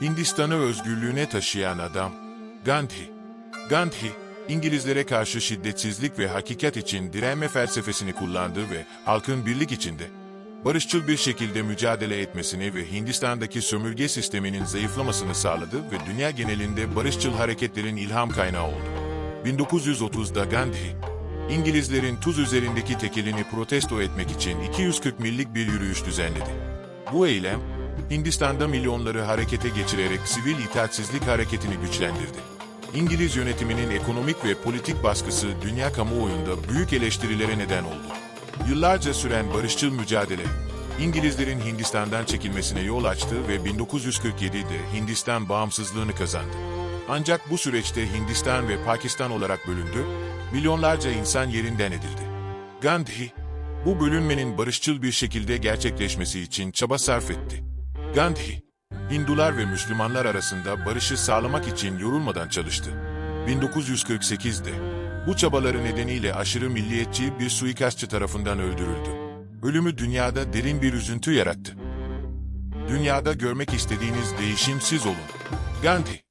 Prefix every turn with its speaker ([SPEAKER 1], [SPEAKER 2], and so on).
[SPEAKER 1] Hindistan'ı özgürlüğüne taşıyan adam, Gandhi. Gandhi, İngilizlere karşı şiddetsizlik ve hakikat için direnme felsefesini kullandı ve halkın birlik içinde barışçıl bir şekilde mücadele etmesini ve Hindistan'daki sömürge sisteminin zayıflamasını sağladı ve dünya genelinde barışçıl hareketlerin ilham kaynağı oldu. 1930'da Gandhi, İngilizlerin tuz üzerindeki tekelini protesto etmek için 240 millik bir yürüyüş düzenledi. Bu eylem, Hindistan'da milyonları harekete geçirerek sivil itaatsizlik hareketini güçlendirdi. İngiliz yönetiminin ekonomik ve politik baskısı dünya kamuoyunda büyük eleştirilere neden oldu. Yıllarca süren barışçıl mücadele, İngilizlerin Hindistan'dan çekilmesine yol açtı ve 1947'de Hindistan bağımsızlığını kazandı. Ancak bu süreçte Hindistan ve Pakistan olarak bölündü, milyonlarca insan yerinden edildi. Gandhi, bu bölünmenin barışçıl bir şekilde gerçekleşmesi için çaba sarf etti. Gandhi, Hindular ve Müslümanlar arasında barışı sağlamak için yorulmadan çalıştı. 1948'de bu çabaları nedeniyle aşırı milliyetçi bir suikastçı tarafından öldürüldü. Ölümü dünyada derin bir üzüntü yarattı. Dünyada görmek istediğiniz değişim siz olun. Gandhi